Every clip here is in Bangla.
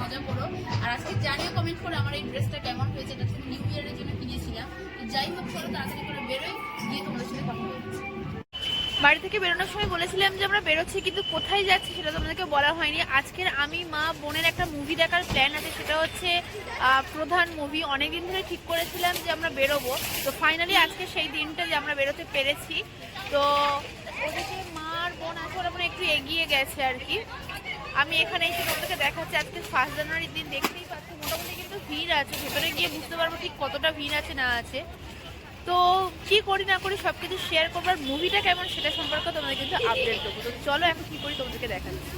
মজা করো। আর আজকে জানিও কমেন্ট করে আমার এই ড্রেসটা কেমন হয়েছে, এটা শুধু নিউ ইয়ারের জন্য কিনেছিলাম যাই হোক, চলো তাড়াতাড়ি করে বেরোই, গিয়ে তোমাদের সাথে কথা বলছি বাড়ি থেকে বেরোনোর সময় বলেছিলাম যে আমরা বেরোচ্ছি, কিন্তু কোথায় যাচ্ছি সেটা তোমাদেরকে বলা হয়নি। আজকের আমি, মা, বোনের একটা মুভি দেখার প্ল্যান আছে, সেটা হচ্ছে প্রধান মুভি অনেকদিন ধরে ঠিক করেছিলাম যে আমরা বেরোবো। তো ফাইনালি আজকে সেই দিনটা যে আমরা বেরোতে পেরেছি। তো ওদিকে মা আর বোন আছে ওরা একটু এগিয়ে গেছে আর কি। আমি এখানে এসে তোমাদেরকে দেখাচ্ছি আজকে ফার্স্ট জানুয়ারির দিন দেখতেই পাচ্ছি মোটামুটি কিন্তু ভিড় আছে ভেতরে গিয়ে বুঝতে পারব ঠিক কতটা ভিড় আছে না আছে। তো কি করি না করি সব কিছু শেয়ার করব আর মুভিটা কেমন সেটা সম্পর্কে তোমাদের কিন্তু আপডেট দেবো। তো চলো এখন কি করি তোমাদেরকে দেখাচ্ছি।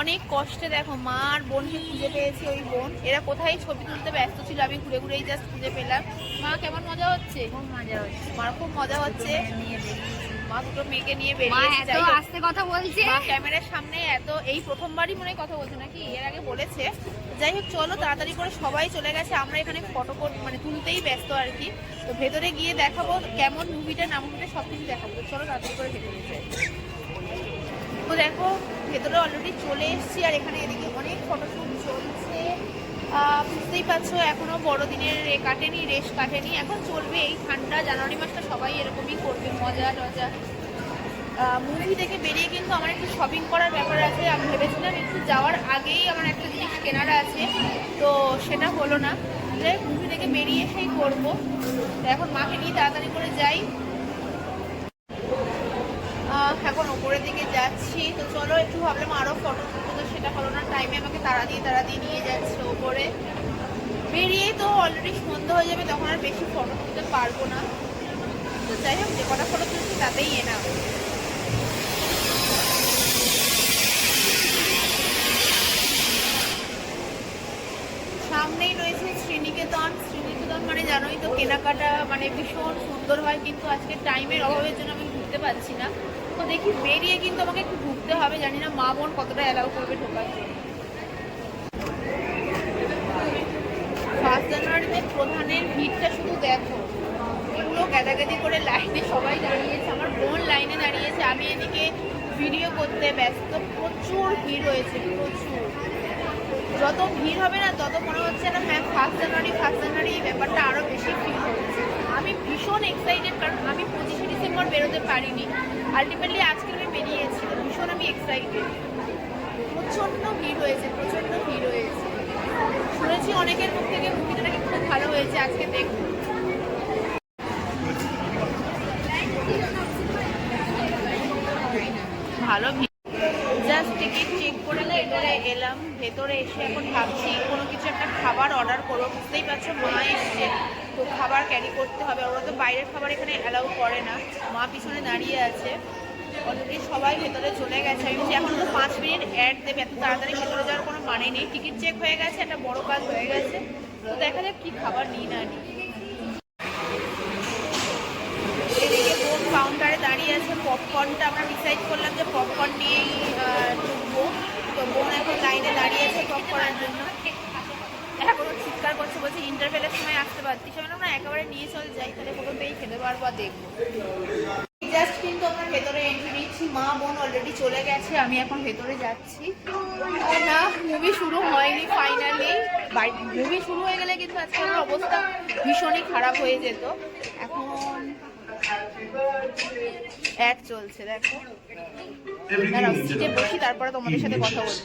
অনেক কষ্টে দেখো মা আর বোনকে খুঁজে পেয়েছি ওই বোন। এরা কোথায় ছবি তুলতে ব্যস্ত ছিল আমি ঘুরে ঘুরেই জাস্ট খুঁজে পেলাম। মা কেমন মজা হচ্ছে? খুব মজা হচ্ছে। মার খুব মজা হচ্ছে। মা দুটো মেয়েকে নিয়ে এত আস্তে কথা বলছে। মা ক্যামেরার সামনে এত এই প্রথমবারই মনে কথা বলছে নাকি? এর আগে বলেছে। যাই হোক চলো তাড়াতাড়ি করে সবাই চলে গেছে। আমরা এখানে ফটো মানে তুলতেই ব্যস্ত আর কি। তো ভেতরে গিয়ে দেখাবো কেমন মুভিটা না মুভিটা সব কিছু দেখাবো। চলো তাড়াতাড়ি করে ভেতরে যাই। তো দেখো ভেতরে অলরেডি চলে এসেছি আর এখানে এদিকে অনেক ফটোশ্যুট চলছে। বুঝতেই পারছ, এখনও বড়দিনের রে কাটেনি, রেশ কাটেনি। এখন চলবে এই ঠান্ডা জানুয়ারি মাসটা, সবাই এরকমই করবে, মজা টজা। মুভি থেকে বেরিয়ে কিন্তু আমার একটু শপিং করার ব্যাপার আছে, আমি ভেবেছিলাম একটু যাওয়ার আগেই আমার একটা জিনিস কেনার আছে, তো সেটা হলো না। মুভি থেকে বেরিয়ে এসেই করব। এখন মাকে নিয়ে তাড়াতাড়ি করে যাই। এখন ওপরের দিকে যাচ্ছি, তো চলো, একটু ভাবলাম আরও ফটো হলো না টাইমে আমাকে তাড়া দিয়ে দিয়ে নিয়ে যাচ্ছে ওপরে। বেরিয়েই তো অলরেডি সন্ধ্যা হয়ে যাবে, তখন আর বেশি ফটো তুলতে পারব না। তো যাই হোক, যে কটা ফটো তুলছি তাতেই এনা সামনেই রয়েছে শ্রীনিকেতন। শ্রীনিকেতন মানে জানোই তো, কেনাকাটা মানে ভীষণ সুন্দর হয়, কিন্তু আজকে টাইমের অভাবের জন্য আমি ঘুরতে পারছি না। তো দেখি বেরিয়ে কিন্তু আমাকে একটু ঘুরতে হবে, জানি না মা বোন কতটা অ্যালাউ করবে ঢোকার জন্য। ফার্স্ট জানুয়ারিতে প্রধানের ভিড়টা শুধু দেখো পুরো গেদাগেদি করে লাইনে সবাই দাঁড়িয়েছে, আমার বোন লাইনে দাঁড়িয়েছে, আমি এদিকে ভিডিও করতে ব্যস্ত, প্রচুর ভিড় হয়েছে, প্রচুর। যত ভিড় হবে না, তত মনে হচ্ছে না হ্যাঁ ফার্স্ট জানুয়ারি ফার্স্ট জানুয়ারি এই ব্যাপারটা আরও বেশি ভিড় হচ্ছে। আমি ভীষণ এক্সাইটেড কারণ আমি পঁচিশে ডিসেম্বর বেরোতে পারিনি। আলটিমেটলি আজকে আমি বেরিয়েছি, ভীষণ আমি এক্সাইটেড প্রচণ্ড ভিড় হয়েছে, প্রচণ্ড ভিড় হয়েছে। শুনেছি অনেকের মুখ থেকে মুভিটা নাকি খুব ভালো হয়েছে, আজকে দেখুন ভালো জাস্ট টিকিট চেক করে ভেতরে এলাম ভেতরে এসে এখন ভাবছি, কোনো কিছু একটা খাবার অর্ডার করব। বুঝতেই পারছ, মা এসছে। তো খাবার ক্যারি করতে হবে। ওরা তো বাইরের খাবার এখানে অ্যালাউ করে না। মা পিছনে দাঁড়িয়ে আছে। অলরেডি সবাই ভেতরে চলে গেছে। আমি বলছি, এখন তো পাঁচ মিনিট অ্যাড দেবে, এত তাড়াতাড়ি ভেতরে যাওয়ার কোনো মানে নেই। টিকিট চেক হয়ে গেছে, একটা বড় কাজ হয়ে গেছে। তো দেখা যাক কী খাবার নিই না নিই। কাউন্টারে দাঁড়িয়ে আছে। পপকর্নটা আমরা ডিসাইড করলাম যে পপকর্ন নিয়েই ঢুকবো। তো বোন এখন লাইনে দাঁড়িয়ে আছে করার জন্য। চিৎকার করছে সময় আসতে একেবারে নিয়ে চল যাই, তাহলে খেতে দেখব। কিন্তু আমরা ভেতরে মা, বোন অলরেডি চলে গেছে, আমি এখন ভেতরে যাচ্ছি। না শুরু হয়নি ফাইনালি শুরু হয়ে গেলে অবস্থা ভীষণই খারাপ হয়ে যেত। এখন অ্যাড চলছে, দেখো। সিটে বসি, তারপরে তোমাদের সাথে কথা বলছি।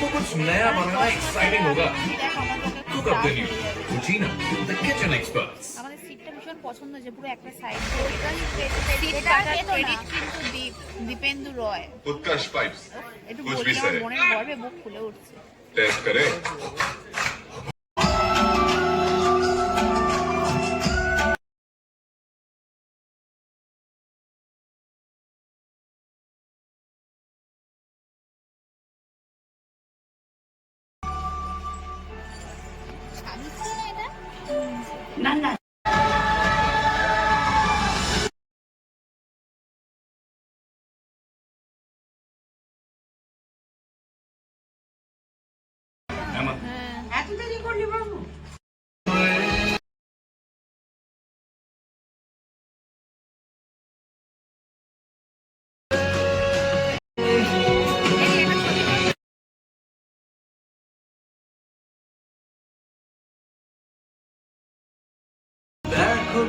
तो कुछ नया बनाना एक्साइटिंग होगा দেখো, আমার পক্ষে খুব Cook up the চাপ new হয়ে যাবে। Cucina, the kitchen experts. আমাদের সিটটা ভীষণ পছন্দ যে পুরো একটা সাইড এটা পেতো না। ক্রেডিট কিন্তু দীপ দীপেন্দু রয় उत्कर्ष पाइप्स একটু कुछ বলি भी আমার सर মনের গর্বে বুক ফুলে উঠছে टेस्ट करें দেখো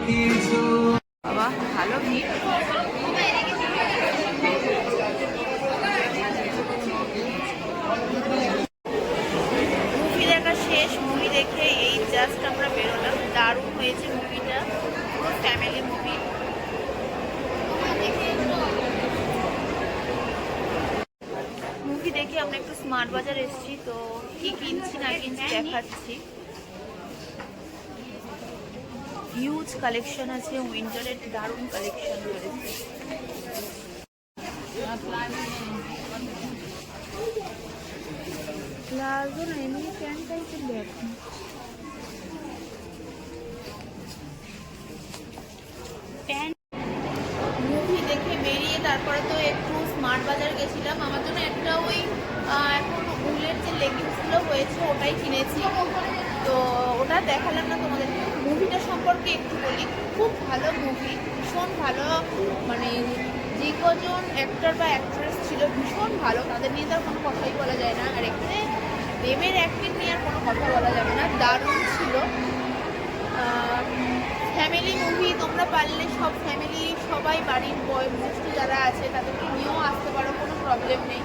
কিছু। বাবা ভালো ভিড়। মুভি দেখা শেষ মুভি দেখে এই জাস্ট আমরা বেরোলাম। দারুণ হয়েছে মুভিটা পুরো ফ্যামিলি মুভি মুভি দেখে আমরা একটু স্মার্ট বাজার এসেছি তো কি কিনছি না কিনছি দেখাচ্ছি। হিউজ কালেকশন আছে উইন্টারের দারুণ কালেকশন রয়েছে প্লাজো না এমনি প্যান্ট টাইপের দেখুন প্যান্ট মুভি দেখে বেরিয়ে তারপরে তো একটু স্মার্ট বাজার গেছিলাম। আমার জন্য একটা ওই এখন উলের যে লেগিংসগুলো হয়েছে ওটাই কিনেছি। তো ওটা দেখালাম না তোমাদেরকে। মুভিটা সম্পর্কে একটু বলি। খুব ভালো মুভি ভীষণ ভালো মানে যে কজন অ্যাক্টর বা অ্যাক্ট্রেস ছিল ভীষণ ভালো। তাদের নিয়ে তার কোনো কথাই বলা যায় না। আর এখানে দেবের অ্যাক্টিং নিয়ে আর কোনো কথা বলা যাবে না। দারুণ ছিল। ফ্যামিলি মুভি তোমরা পারলে সব ফ্যামিলি সবাই বাড়ির বয়স্ক যারা আছে তাদেরকে নিয়েও আসতে পারো, কোনো প্রবলেম নেই।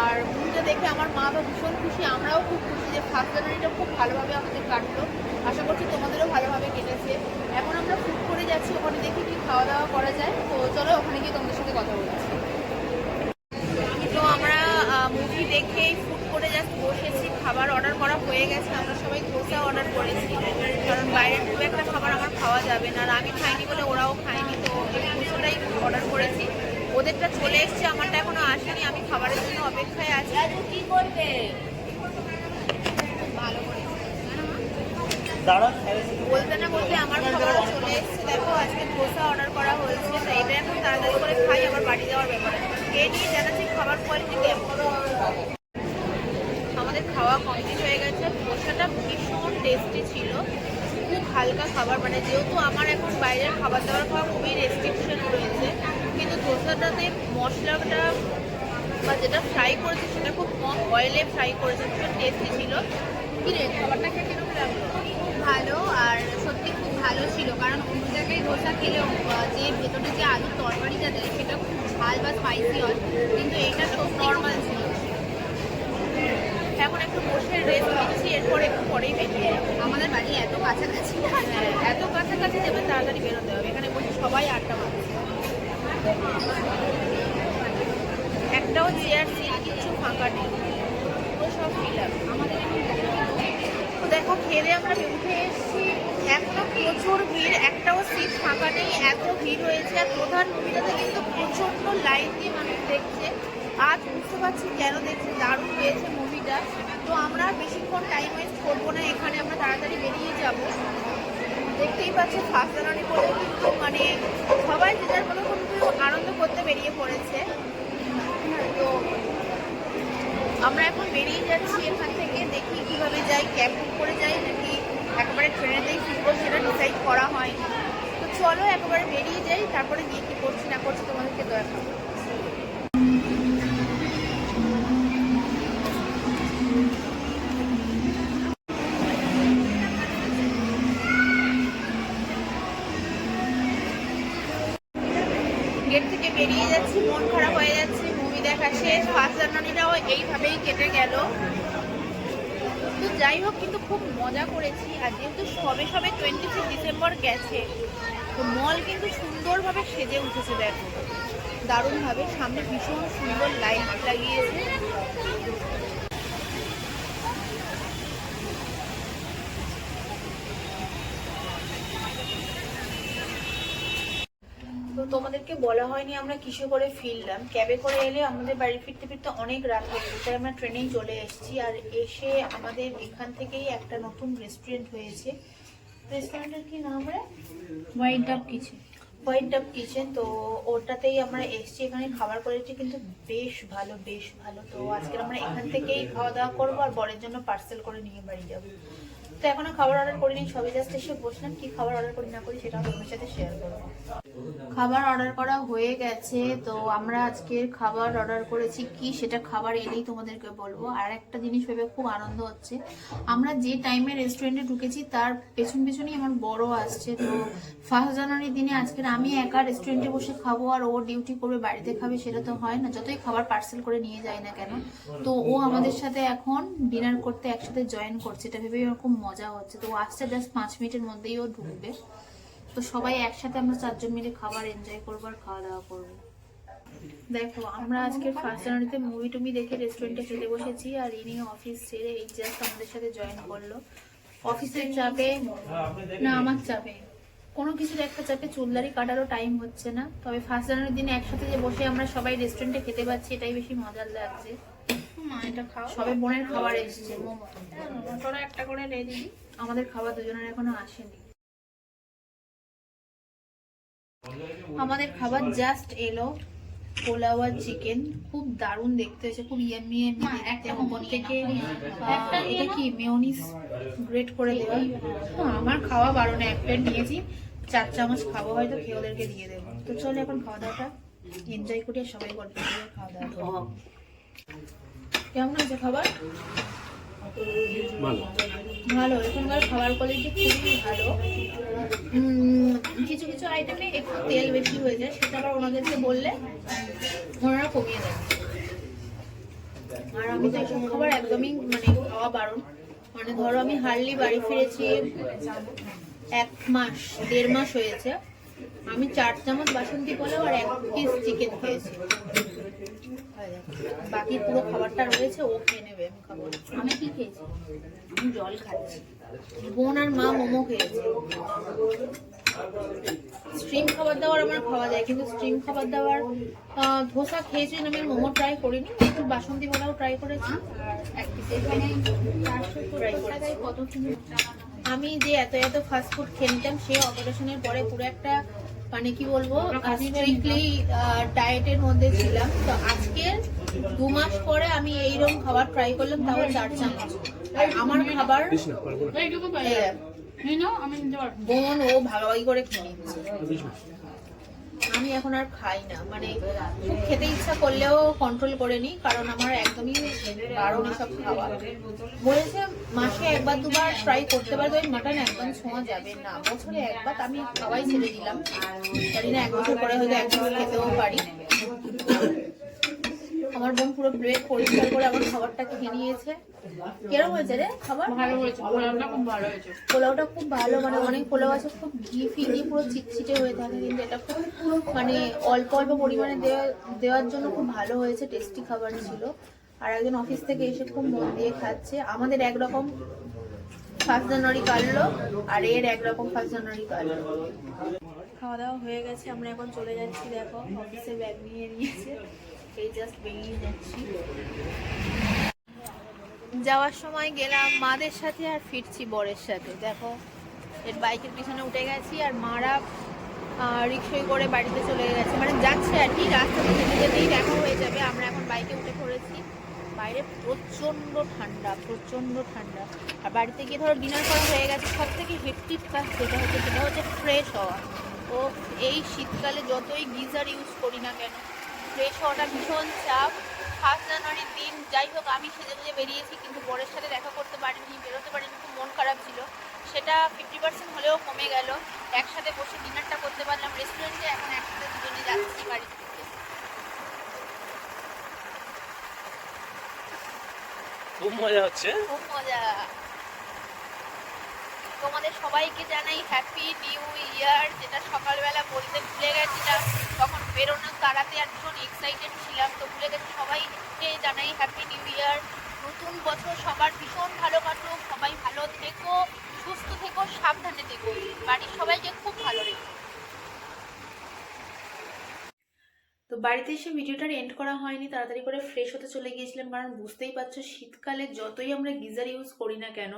আর মুভিটা দেখে আমার মা তো ভীষণ খুশি। আমরাও খুব খুশি যে ফার্স্ট জানুয়ারিটা খুব ভালোভাবে আমাদের কাটলো। আশা করছি তোমাদেরও ভালোভাবে কেটেছে এখন আমরা ফুড করে যাচ্ছি ওখানে দেখি কি খাওয়া দাওয়া করা যায় তো চলো ওখানে গিয়ে তোমাদের সাথে কথা বলছি তো আমরা মুভি দেখেই ফুড করে জাস্ট বসেছি খাবার অর্ডার করা হয়ে গেছে আমরা সবাই ধোসা অর্ডার করেছি কারণ বাইরের খুব একটা খাবার আমার খাওয়া যাবে না আর আমি খাইনি বলে ওরাও খায়নি তো এই ধোসাটাই অর্ডার করেছি ওদেরটা চলে এসছে আমারটা এখনও আসেনি আমি খাবারের জন্য অপেক্ষায় আছি কি করবে ভালো করে বলতে বলতে আমার খাবার চলে এসেছে। দেখো, আজকে ধোসা অর্ডার করা হয়েছে এটা এখন তাড়াতাড়ি করে খাই, আবার বাড়ি যাওয়ার ব্যাপারে। খেয়ে নিয়ে জানাচ্ছি খাবার কোয়ালিটি কেমন আমাদের খাওয়া কমপ্লিট হয়ে গেছে। ধোসাটা ভীষণ টেস্টি ছিল। খুব হালকা খাবার মানে যেহেতু আমার এখন বাইরের খাবার দাবার খাওয়া খুবই রেস্ট্রিকশন রয়েছে, কিন্তু ধোসাটাতে মশলাটা বা যেটা ফ্রাই করেছে সেটা খুব কম অয়েলে ফ্রাই করেছে, ভীষণ টেস্টি ছিল। কি রে, খাবারটা খেয়ে কীরকম লাগল? ভালো আর সত্যি খুব ভালো ছিল। কারণ অন্য জায়গায় ধোসা খেলেও যে ভেতরে যে আলুর তরকারিটা দেয়, সেটা খুব ঝাল বা স্পাইসি হয়, কিন্তু এটা খুব নর্মাল ছিল। এখন একটু বসে রেস্ট নিচ্ছি, এরপর একটু পরেই বেরিয়ে আমাদের বাড়ি এত কাছাকাছি এত কাছাকাছি যাবে তাড়াতাড়ি বেরোতে হবে। এখানে বসে সবাই আড্ডা মারছে। একটাও চেয়ার সিট কিছু ফাঁকা নেই। পুরো সব ফিল আমাদের তো দেখো, খেলে আমরা উঠে এসেছি। এখনও প্রচুর ভিড়, একটাও সিট ফাঁকা নেই, এত ভিড় হয়েছে। আর প্রধান মুভিটাতে কিন্তু প্রচণ্ড লাইন দিয়ে মানুষ দেখছে। আজ বুঝতে পারছি কেন দেখছে, দারুণ হয়েছে মুভিটা তো আমরা বেশিক্ষণ টাইম ওয়েস্ট করব না, এখানে আমরা তাড়াতাড়ি বেরিয়ে যাব। দেখতেই পাচ্ছি ফার্স্ট জানুয়ারি করে কিন্তু মানে সবাই যে যার কিন্তু আনন্দ করতে বেরিয়ে পড়েছে। তো আমরা এখন বেরিয়ে যাচ্ছি এখান থেকে, দেখি কীভাবে যাই, ক্যাব বুক করে যাই নাকি একেবারে ট্রেনেতেই ফিরবো সেটা ডিসাইড করা হয়নি। তো চলো একেবারে বেরিয়ে যাই, তারপরে গিয়ে কি করছি না করছি তোমাদেরকে দেখাবো। খুব মজা করেছি আর যেহেতু সবে সবে টোয়েন্টি ফিফ ডিসেম্বর গেছে, তো মল কিন্তু সুন্দরভাবে সেজে উঠেছে, দেখো। দারুণভাবে। সামনে ভীষণ সুন্দর লাইট লাগিয়েছে। তো তোমাদেরকে বলা হয়নি আমরা কিসে করে ফিরলাম ক্যাবে করে এলে আমাদের বাড়ি ফিরতে ফিরতে অনেক রাত হয়ে যেত তাই আমরা ট্রেনেই চলে এসেছি। আর এসে আমাদের এখান থেকেই একটা নতুন রেস্টুরেন্ট হয়েছে। রেস্টুরেন্টের কি নাম রে? হোয়াইট ডাব কিচেন হোয়াইট ডাব কিচেন তো ওটাতেই আমরা এসছি। এখানে খাবার করেছি কিন্তু বেশ ভালো বেশ ভালো। তো আজকে আমরা এখান থেকেই খাওয়া দাওয়া করব আর বরের জন্য পার্সেল করে নিয়ে বাড়ি যাব। তো এখনও খাবার অর্ডার করিনি সবই জাস্ট এসে বসলাম। কি খাবার অর্ডার করি না করি সেটা তোমার সাথে শেয়ার করব। খাবার অর্ডার করা হয়ে গেছে, তো আমরা আজকের খাবার অর্ডার করেছি। কি সেটা খাবার এলেই তোমাদেরকে বলব। আর একটা জিনিস ভেবে খুব আনন্দ হচ্ছে। আমরা যে টাইমে রেস্টুরেন্টে ঢুকেছি, তার পেছন পেছনই আমার বড় আসছে। তো ফার্স্ট জানুয়ারির দিনে আজকের আমি একা রেস্টুরেন্টে বসে খাব, আর ও ডিউটি করবে, বাড়িতে খাবে, সেটা তো হয় না। যতই খাবার পার্সেল করে নিয়ে যায় না কেন, তো ও আমাদের সাথে এখন ডিনার করতে একসাথে জয়েন করছে। এটা ভেবেই আমার খুব মজা হচ্ছে। তো ও আসছে জাস্ট পাঁচ মিনিটের মধ্যেই ও ঢুকবে। তো সবাই একসাথে আমরা চারজন মিলে খাবার এনজয় করব আর খাওয়া দাওয়া করব। দেখো আমরা আজকে ফার্স্ট জানুয়ারিতে মুভি টুমি দেখে রেস্টুরেন্টে খেতে বসেছি আর ইনি অফিস ছেড়ে এই জাস্ট আমাদের সাথে জয়েন করল। অফিসের চাপে না আমার চাপে। কোনো কিছুর একটা চাপে চুলদারি কাটারও টাইম হচ্ছে না। তবে ফার্স্ট জানুয়ারির দিনে একসাথে যে বসে আমরা সবাই রেস্টুরেন্টে খেতে পাচ্ছি এটাই বেশি মজার লাগছে। সবে বোনের খাবার এসেছে মোমো। তোরা একটা করে রে দিদি আমাদের খাবার দুজনের এখনও আসেনি। আমাদের খাবার জাস্ট এলো পোলাও আর চিকেন খুব দারুণ দেখতে হয়েছে খুব ইয়ামি ইয়ামি দেখতে। ওপর থেকে একটা এটা কি মেয়োনিজ গ্রেট করে দেওয়া হ্যাঁ, আমার খাওয়া বারণে এক প্লেট নিয়েছি। চার চামচ খাব হয়তো খেয়ে ওদেরকে দিয়ে দেবো। তো চলো এখন খাওয়া দাওয়াটা এনজয় করি আর সবাই গল্প করে খাওয়া দাওয়া কেমন হয়েছে খাবার? ভালো। এখানকার খাবার কোয়ালিটি খুবই ভালো। কিছু কিছু আইটেমে একটু তেল বেশি হয়ে যায়, সেটা আবার ওনাদেরকে বললে ওনারা কমিয়ে দেয়। আর আমি তো এসব খাবার একদমই মানে খাওয়া বারণ মানে ধরো আমি হার্ডলি বাড়ি ফিরেছি এক মাস, দেড় মাস হয়েছে। আমি চার চামচ বাসন্তী পোলাও আর এক পিস চিকেন খেয়েছি। বাকি পুরো খাবারটা রয়েছে, ও খেয়ে নেবে, আমি খাব। আমি কি খেয়েছি? আমি জল খাচ্ছি। বোন আর মা মোমো খেয়েছে। স্ট্রিম খাবার দাবার আমার খাওয়া যায়, কিন্তু স্ট্রিম খাবার দাবার ধোসা খেয়েছি আমি মোমো ট্রাই করিনি, একটু বাসন্তী পোলাও ট্রাই করেছি, আর এক পিস এখানে চারশো কত কিলো? আমি যে এত এত ফাস্ট ফুড খেয়ে নিতাম সে অপারেশনের পরে পুরো একটা মানে কি বলব স্ট্রিক্টলি ডায়েটের মধ্যে ছিলাম। তো আজকে দু মাস পরে আমি এইরকম খাবার ট্রাই করলাম তাও চার চামচ। আর আমার খাবার বোন ও ভাগাভাগি করে খেয়ে নিচ্ছে। আমি এখন আর খাই না। মানে খুব খেতে ইচ্ছা করলেও কন্ট্রোল করে নিই, কারণ আমার একদমই বারণ সব খাওয়া। বলেছে মাসে একবার দুবার ট্রাই করতে পারবে, ওই মাটন একদম ছোঁয়া যাবে না। বছরে একবার আমি খাওয়াই ছেড়ে দিলাম। জানি না এক বছর পরে হয়তো একবার খেতেও পারি। আমার বোন পুরো প্লেট পরিষ্কার করে আমার খাবারটা খেয়ে নিয়েছে। কেরম হয়েছে রে খাবার? ভালো হয়েছে পোলাওটা খুব ভালো হয়েছে। পোলাওটা খুব ভালো মানে অনেক পোলাও আছে খুব ঘি ফি দিয়ে পুরো চিটচিটে হয়ে থাকে কিন্তু এটা খুব মানে অল্প অল্প পরিমাণে দেওয়া দেওয়ার জন্য খুব ভালো হয়েছে টেস্টি খাবার ছিল। আর একজন অফিস থেকে এসে খুব মন দিয়ে খাচ্ছে। আমাদের একরকম ফার্স্ট জানুয়ারি কাটলো আর এর একরকম ফার্স্ট জানুয়ারি কাটলো। খাওয়া দাওয়া হয়ে গেছে আমরা এখন চলে যাচ্ছি দেখো অফিসে ব্যাগ নিয়ে নিয়েছে। যাওয়ার সময় গেলাম মাদের সাথে আর ফিরছি বরের সাথে। দেখো, এর বাইকের পিছনে উঠে গেছি আর মারা রিক্সায় করে বাড়িতে চলে গেছে। মানে যাচ্ছে আর কি রাস্তাতে যেতে যেতেই দেখা হয়ে যাবে। আমরা এখন বাইকে উঠে পড়েছি। বাইরে প্রচণ্ড ঠান্ডা প্রচণ্ড ঠান্ডা। আর বাড়িতে গিয়ে ধরো ডিনার করা হয়ে গেছে, সব থেকে হেক্টিক কাজ যেটা হচ্ছে, সেটা হচ্ছে ফ্রেশ হওয়া। ও এই শীতকালে যতই গিজার ইউজ করি না কেন ফ্রেশ হওয়াটা ভীষণ চাপ। ফার্স্ট জানুয়ারির দিন যাই হোক আমি সেজে গুজে বেরিয়েছি কিন্তু বরের সাথে দেখা করতে পারিনি বেরোতে পারিনি খুব মন খারাপ ছিল। সেটা ফিফটি পার্সেন্ট হলেও কমে গেল। একসাথে বসে ডিনারটা করতে পারলাম রেস্টুরেন্টে এখন একসাথে দুজনে যাচ্ছি বাড়ি থেকে। খুব মজা হচ্ছে। খুব মজা। তোমাদের সবাইকে জানাই হ্যাপি নিউ ইয়ার যেটা সকালবেলা বলতে ভুলে গেছিলাম তখন বেরোনোর তাড়াতে আর ভীষণ এক্সাইটেড ছিলাম। তো ভুলে গেছি সবাইকে জানাই হ্যাপি নিউ ইয়ার নতুন বছর সবার ভীষণ ভালো কাটুক, সবাই ভালো থেকো, সুস্থ থেকো, সাবধানে থেকো। বাড়ির সবাইকে খুব ভালো রেখো। তো বাড়িতে এসে ভিডিওটার এন্ড করা হয়নি, তাড়াতাড়ি করে ফ্রেশ হতে চলে গিয়েছিলাম, কারণ বুঝতেই পারছ শীতকালে যতই আমরা গিজার ইউজ করি না কেন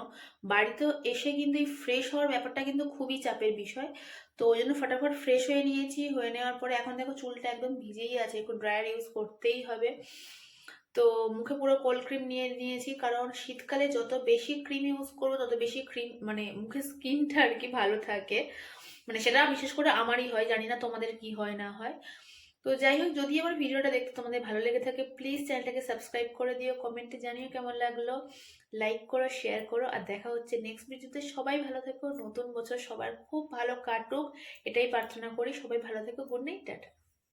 বাড়িতে এসে কিন্তু এই ফ্রেশ হওয়ার ব্যাপারটা কিন্তু খুবই চাপের বিষয়। তো ওই জন্য ফটাফট ফ্রেশ হয়ে নিয়েছি। হয়ে নেওয়ার পরে এখন দেখো চুলটা একদম ভিজেই আছে, একটু ড্রায়ার ইউজ করতেই হবে। তো মুখে পুরো কোল্ড ক্রিম নিয়ে নিয়েছি, কারণ শীতকালে যত বেশি ক্রিম ইউজ করব, তত বেশি ক্রিম মানে মুখের স্কিনটা আর কি ভালো থাকে। মানে সেটা বিশেষ করে আমারই হয়, জানি না তোমাদের কি হয়, না হয়। তো যাই হোক, যদি আমার ভিডিওটা দেখতে তোমাদের ভালো লেগে থাকে প্লিজ চ্যানেলটাকে সাবস্ক্রাইব করে দিও কমেন্টে জানিও কেমন লাগল। লাইক করো শেয়ার করো আর দেখা হচ্ছে নেক্সট ভিডিওতে। সবাই ভালো থেকো। নতুন বছর সবার খুব ভালো কাটুক। এটাই প্রার্থনা করি। সবাই ভালো থেকো। Good night tata.